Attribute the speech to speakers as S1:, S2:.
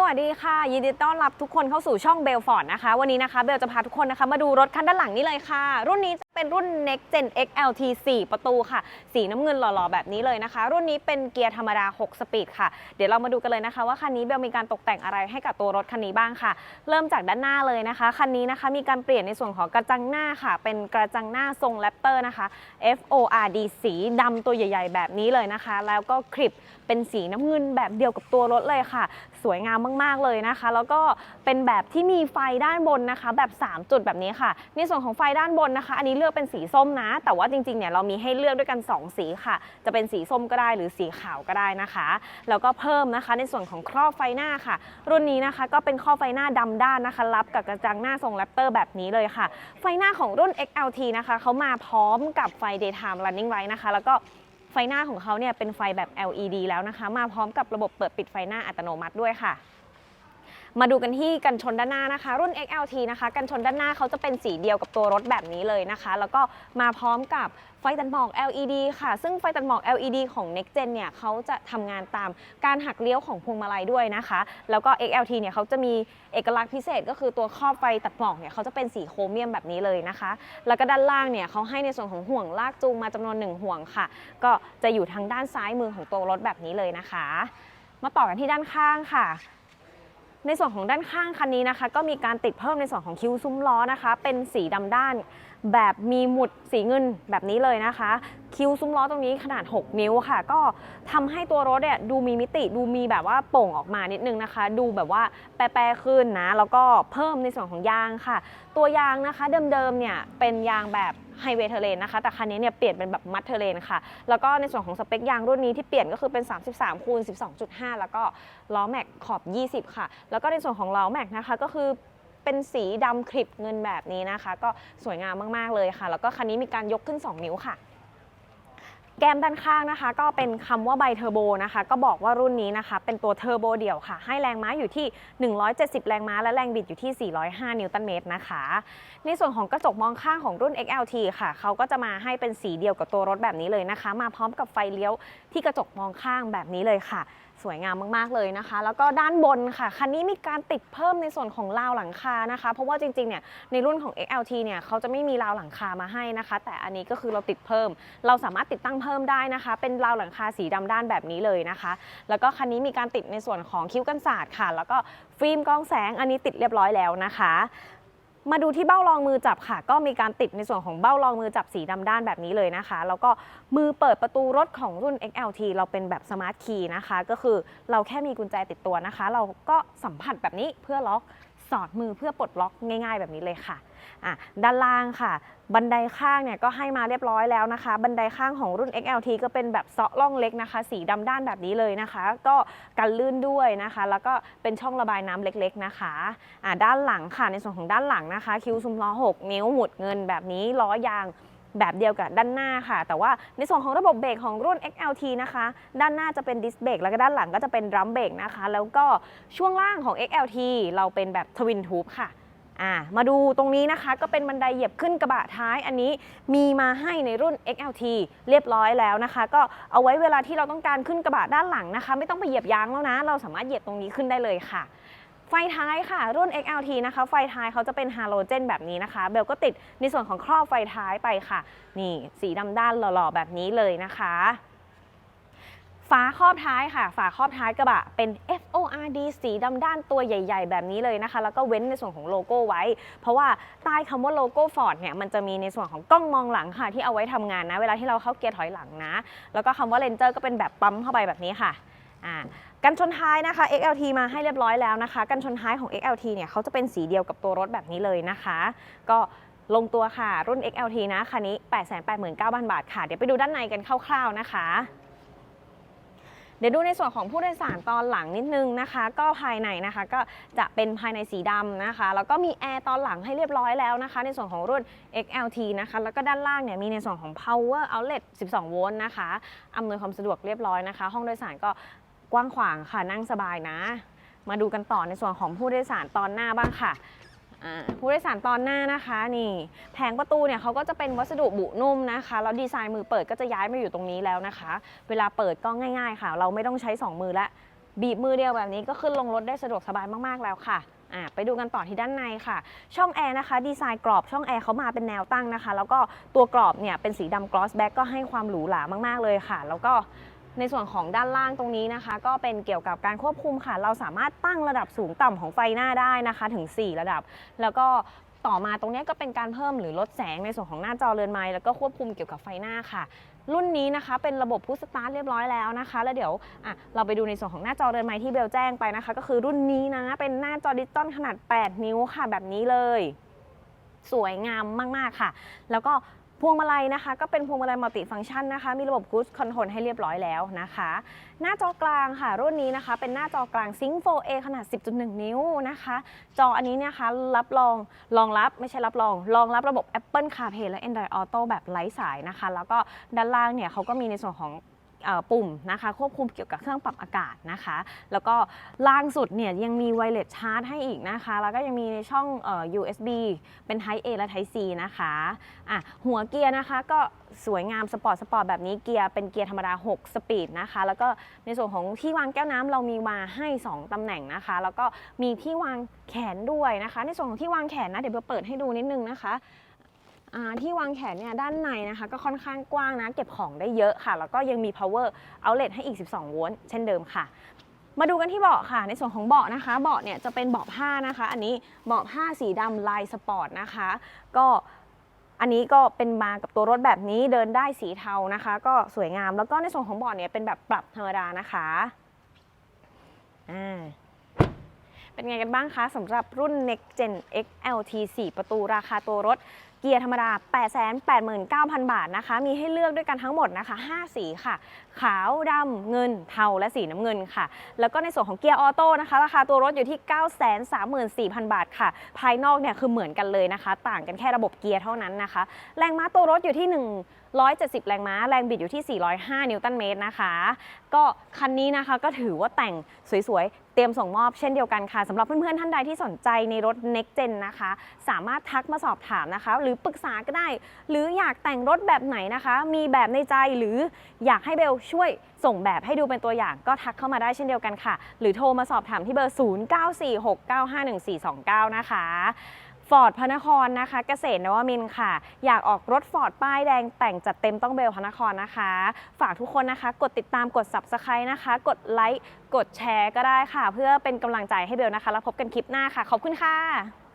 S1: สวัสดีค่ะ ยินดีต้อนรับทุกคนเข้าสู่ช่องเบลฟอร์ดนะคะ วันนี้นะคะเบลจะพาทุกคนนะคะ มาดูรถคันด้านหลังนี้เลยค่ะ รุ่นนี้จะเป็นรุ่น Next Gen XLT 4 ประตูค่ะ สีน้ำเงินหล่อๆ แบบนี้เลยนะคะ รุ่นนี้เป็นเกียร์ธรรมดา 6 สปีดค่ะ เดี๋ยวเรามาดูกันเลยนะคะ ว่าคันนี้เบลมีการตกแต่งอะไรให้กับตัวรถคันนี้บ้างค่ะ เริ่มจากด้านหน้าเลยนะคะคันนี้นะคะมีการเปลี่ยนในส่วนของกระจังหน้าค่ะ เป็นกระจังหน้าทรงแรปเตอร์นะคะ FORD สีดำตัวใหญ่ ๆ แบบนี้เลยนะคะ แล้วก็คลิป เป็นสีน้ำเงินแบบเดียวกับตัวรถเลยค่ะ สวยงามมากๆเลยนะคะ แล้วก็เป็นแบบที่มีไฟด้านบนนะคะ แบบ 3 จุดแบบนี้ค่ะ ในส่วนของไฟด้านบนนะคะ อันนี้เลือกเป็นสีส้มนะ แต่ว่าจริงๆเนี่ยเรามีให้เลือกด้วยกัน 2 สีค่ะ จะเป็นสีส้มก็ได้หรือสีขาวก็ได้นะคะ แล้วก็เพิ่มนะคะในส่วนของครอบไฟหน้าค่ะ รุ่นนี้นะคะก็เป็นครอบไฟหน้าดำด้านนะคะ รับกับกระจังหน้าทรงแรปเตอร์แบบนี้เลยค่ะ ไฟหน้าของรุ่น XLT นะคะเขามาพร้อมกับไฟ daytime running light นะคะ แล้วก็ ไฟหน้าของเขาเนี่ยเป็นไฟแบบ LED แล้วนะคะ มาพร้อมกับระบบเปิดปิดไฟหน้าอัตโนมัติด้วยค่ะ มาดูกันที่กันชนด้านหน้านะคะ รุ่น XLT นะคะ กันชนด้านหน้าเขาจะเป็นสีเดียวกับตัวรถแบบนี้เลยนะคะ แล้วก็มาพร้อมกับไฟตัดหมอก LED ค่ะ ซึ่งไฟตัดหมอก LED ของ Next Gen เนี่ยเขาจะทำงานตามการหักเลี้ยวของพวงมาลัยด้วยนะคะ แล้วก็ XLT เนี่ยเขาจะมีเอกลักษณ์พิเศษก็คือตัวครอบไฟตัดหมอกเนี่ยเขาจะเป็นสีโครเมียมแบบนี้เลยนะคะ แล้วก็ด้านล่างเนี่ยเขาให้ในส่วนของห่วงลากจูงมาจำนวนหนึ่งห่วงค่ะ ก็จะอยู่ทางด้านซ้ายมือของตัวรถแบบนี้เลยนะคะ มาต่อกันที่ด้านข้างค่ะ ในส่วนของด้านข้างคันนี้นะคะ ก็มีการติดเพิ่มในส่วนของคิ้วซุ้มล้อนะคะ เป็นสีดำด้าน แบบมีหมุดสีเงินแบบนี้เลยนะคะ คิ้วซุ้มล้อตรงนี้ขนาด 6 นิ้วค่ะ ก็ทำให้ตัวรถเนี่ยดูมีมิติดูมีแบบว่าโป่งออกมานิดนึงนะคะ ดูแบบว่าแปรๆขึ้นนะ แล้วก็เพิ่มในส่วนของยางค่ะ ตัวยางนะคะเดิมๆเนี่ยเป็นยางแบบไฮเวย์เทเลนนะคะ แต่คันนี้เนี่ยเปลี่ยนเป็นแบบมัดเทเลนค่ะ แล้วก็ในส่วนของสเปคยางรุ่นนี้ที่เปลี่ยนก็คือเป็น 33คูณ12.5 แล้วก็ล้อแม็กขอบ 20 ค่ะ แล้วก็ในส่วนของล้อแม็กนะคะก็คือเป็นสีดำคลิปเงินแบบนี้นะคะ ก็สวยงามมาก ๆ เลยค่ะ แล้วก็คันนี้มีการยกขึ้น 2 นิ้วค่ะ แก้มด้านข้างนะคะ ก็เป็นคำว่าไบเทอร์โบนะคะ ก็บอกว่ารุ่นนี้นะคะ เป็นตัวเทอร์โบเดี่ยวค่ะ ให้แรงม้าอยู่ที่ 170 แรงม้า และแรงบิดอยู่ที่ 405 นิวตันเมตรนะคะ ในส่วนของกระจกมองข้างของรุ่น XLT ค่ะ เขาก็จะมาให้เป็นสีเดียวกับตัวรถแบบนี้เลยนะคะ มาพร้อมกับไฟเลี้ยวที่กระจกมองข้างแบบนี้เลยค่ะ สวยงามมากๆเลยนะคะ แล้วก็ด้านบนค่ะคันนี้มีการติดเพิ่มในส่วนของราวหลังคานะคะ เพราะว่าจริงๆเนี่ยในรุ่นของ XLT เนี่ยเขาจะไม่มีราวหลังคามาให้นะคะ แต่อันนี้ก็คือเราติดเพิ่ม เราสามารถติดตั้งเพิ่มได้นะคะ เป็นราวหลังคาสีดำด้านแบบนี้เลยนะคะ แล้วก็คันนี้มีการติดในส่วนของคิ้วกันศาสตร์ค่ะ แล้วก็ฟิล์มกรองแสงอันนี้ติดเรียบร้อยแล้วนะคะ มาดูที่เบ้ารองมือจับค่ะ ก็มีการติดในส่วนของเบ้ารองมือจับสีดำด้านแบบนี้เลยนะคะ แล้วก็มือเปิดประตูรถของรุ่น XLT เราเป็นแบบสมาร์ทคีย์นะคะ ก็คือเราแค่มีกุญแจติดตัวนะคะ เราก็สัมผัสแบบนี้เพื่อล็อก สอดมือเพื่อปลดล็อกง่าย ๆ แบบนี้เลยค่ะอะด้านล่างค่ะ บันไดข้างเนี่ยก็ให้มาเรียบร้อยแล้วนะคะ บันไดข้างของรุ่น XLT ก็เป็นแบบเซาะล่องเล็กนะคะ สีดำด้านแบบนี้เลยนะคะ ก็กันลื่นด้วยนะคะ แล้วก็เป็นช่องระบายน้ำเล็กๆนะคะอะด้านหลังค่ะในส่วนของด้านหลังนะคะ คิวซุ้มล้อ 6 นิ้วหมุดเงินแบบนี้ล้อยาง แบบเดียวกับด้านหน้าค่ะ แต่ว่าในส่วนของระบบเบรกของรุ่น XLT นะคะ ด้านหน้าจะเป็นดิสเบรกแล้วก็ด้านหลังก็จะเป็นดรัมเบรกนะคะ แล้วก็ช่วงล่างของ XLT เราเป็นแบบทวินทูบค่ะมาดูตรงนี้นะคะก็เป็นบันไดเหยียบขึ้นกระบะท้ายอันนี้มีมาให้ในรุ่น XLT เรียบร้อยแล้วนะคะ ก็เอาไว้เวลาที่เราต้องการขึ้นกระบะด้านหลังนะคะ ไม่ต้องไปเหยียบยางแล้วนะ เราสามารถเหยียบตรงนี้ขึ้นได้เลยค่ะ ไฟท้ายค่ะ รุ่น XLT นะคะ ไฟท้ายเขาจะเป็นฮาโลเจนแบบนี้นะคะ เบลก็ติดในส่วนของครอบไฟท้ายไปค่ะ นี่สีดำด้านหล่อๆ แบบนี้เลยนะคะฝาครอบท้ายค่ะ ฝาครอบท้ายกระบะเป็น FORD สีดำด้านตัวใหญ่ ๆ แบบนี้เลยนะคะ แล้วก็เว้นในส่วนของโลโก้ไว้ เพราะว่าใต้คำว่าโลโก้ฟอร์ดเนี่ย มันจะมีในส่วนของกล้องมองหลังค่ะ ที่เอาไว้ทำงานนะ เวลาที่เราเข้าเกียร์ถอยหลังนะ แล้วก็คำว่าเลนเจอร์ก็เป็นแบบปั๊มเข้าไปแบบนี้ค่ะ อ่ากันชนท้ายนะคะ XLT มาให้เรียบร้อยแล้วนะคะ กันชนท้ายของ XLT เนี่ยเขาจะเป็นสีเดียวกับตัวรถแบบนี้เลยนะคะ ก็ลงตัวค่ะ รุ่น XLT นะคันนี้ 889,000 บาทค่ะ เดี๋ยวไปดูด้านในกันคร่าวๆนะคะ เดี๋ยวดูในส่วนของผู้โดยสารตอนหลังนิดนึงนะคะ ก็ภายในนะคะก็จะเป็นภายในสีดำนะคะ แล้วก็มีแอร์ตอนหลังให้เรียบร้อยแล้วนะคะ ในส่วนของรุ่น XLT นะคะ แล้วก็ด้านล่างเนี่ยมีในส่วนของ power outlet 12 โวลต์นะคะอำนวยความสะดวกเรียบร้อยนะคะ ห้องโดยสารก็ กว้างขวางค่ะนั่งสบายนะ มาดูกันต่อในส่วนของผู้โดยสารตอนหน้าบ้างค่ะผู้โดยสารตอนหน้านะคะนี่แผงประตูเนี่ยเขาก็จะเป็นวัสดุบุนุ่มนะคะแล้วดีไซน์มือเปิดก็จะย้ายมาอยู่ตรงนี้แล้วนะคะ เวลาเปิดก็ง่าย ๆ ค่ะ เราไม่ต้องใช้ 2 มือละบีบมือเดียวแบบนี้ก็ขึ้นลงรถได้สะดวกสบายมากๆแล้วค่ะไปดูกันต่อที่ด้านในค่ะ ช่องแอร์นะคะ ดีไซน์กรอบช่องแอร์เขามาเป็นแนวตั้งนะคะ แล้วก็ตัวกรอบเนี่ยเป็นสีดำกลอสแบ็กก็ให้ความหรูหรามากๆเลยค่ะ แล้วก็ ในส่วนของด้านล่างตรงนี้นะคะ ก็เป็นเกี่ยวกับการควบคุมค่ะ เราสามารถตั้งระดับสูงต่ำของไฟหน้าได้นะคะ ถึง 4 ระดับ แล้วก็ต่อมาตรงนี้ก็เป็นการเพิ่มหรือลดแสงในส่วนของหน้าจอเรือนไม้แล้วก็ควบคุมเกี่ยวกับไฟหน้าค่ะ รุ่นนี้นะคะ เป็นระบบพุชสตาร์ทเรียบร้อยแล้วนะคะ แล้วเดี๋ยวอะเราไปดูในส่วนของหน้าจอเรือนไม้ที่เบลแจ้งไปนะคะ ก็คือรุ่นนี้นะเป็นหน้าจอดิจิตอลขนาด 8 นิ้วค่ะแบบนี้เลย สวยงามมาก ๆ ค่ะ แล้วก็ พวงมาลัยนะคะ ก็เป็นพวงมาลัยมัลติฟังก์ชันนะคะ มีระบบคูชคอนโทรลให้เรียบร้อยแล้วนะคะ หน้าจอกลางค่ะ รุ่นนี้นะคะ เป็นหน้าจอกลางซิง n 4A ขนาด 10.1 นิ้วนะคะ จออันนี้นะคะรับรองรองรับไม่ใช่รับรอง รองรับระบบ Apple CarPlay และ Android Auto แบบไร้สายนะคะ แล้วก็ด้านล่างเนี่ยเขาก็มีในส่วนของ ปุ่มนะคะควบคุมเกี่ยวกับเครื่องปรับอากาศนะคะ แล้วก็ล่างสุดเนี่ยยังมีไวเลสชาร์จให้อีกนะคะ แล้วก็ยังมีในช่องออ USB เป็น Type A และ Type C นะคะอะหัวเกียร์นะคะก็สวยงามสปอร์ตสปอร์ตแบบนี้เกียร์เป็นเกียร์ธรรมดา 6 สปีดนะคะ แล้วก็ในส่วนของที่วางแก้วน้ำเรามีมาให้ 2ตำแหน่งนะคะ แล้วก็มีที่วางแขนด้วยนะคะ ในส่วนของที่วางแขนนะเดี๋ยวเบลเปิดให้ดูนิดนึงนะคะ ที่วางแขนเนี่ยด้านในนะคะ ก็ค่อนข้างกว้างนะ เก็บของได้เยอะค่ะ แล้วก็ยังมี power outlet ให้อีก 12 โวลต์เช่นเดิมค่ะ มาดูกันที่เบาะค่ะ ในส่วนของเบาะนะคะ เบาะเนี่ยจะเป็นเบาะผ้านะคะ อันนี้เบาะผ้าสีดำลายสปอร์ตนะคะ ก็อันนี้ก็เป็นมากับตัวรถแบบนี้เดินได้สีเทานะคะ ก็สวยงามแล้วก็ในส่วนของเบาะเนี่ยเป็นแบบปรับธรรมดานะคะอ่า เป็นไงกันบ้างคะสำหรับรุ่น Next Gen XLT 4 ประตูราคาตัวรถเกียร์ธรรมดา 889,000 บาทนะคะ มีให้เลือกด้วยกันทั้งหมดนะคะ 5 สีค่ะ ขาว ดำ เงิน เทา และสีน้ำเงินค่ะ แล้วก็ในส่วนของเกียร์ออโต้นะคะ ราคาตัวรถอยู่ที่ 934,000 บาทค่ะ ภายนอกเนี่ยคือเหมือนกันเลยนะคะ ต่างกันแค่ระบบเกียร์เท่านั้นนะคะ แรงม้าตัวรถอยู่ที่ 1 170 แรงม้า แรงบิดอยู่ที่ 405 นิวตันเมตรนะคะ ก็คันนี้นะคะก็ถือว่าแต่งสวยๆ เตรียมส่งมอบเช่นเดียวกันค่ะสำหรับเพื่อนๆ ท่านใดที่สนใจในรถ Next Gen นะคะ สามารถทักมาสอบถามนะคะ หรือปรึกษาก็ได้ หรืออยากแต่งรถแบบไหนนะคะ มีแบบในใจหรืออยากให้เบลช่วยส่งแบบให้ดูเป็นตัวอย่างก็ทักเข้ามาได้เช่นเดียวกันค่ะ หรือโทรมาสอบถามที่เบอร์ 0946951429 นะคะ ฟอร์ดพระนครนะคะ เกษตรนวมินค่ะ อยากออกรถฟอร์ดป้ายแดงแต่งจัดเต็มต้องเบลพระนครนะคะ ฝากทุกคนนะคะ กดติดตามกด subscribe นะคะ กดไลค์กดแชร์ก็ได้ค่ะ เพื่อเป็นกำลังใจให้เบลนะคะ แล้วพบกันคลิปหน้าค่ะ ขอบคุณค่ะ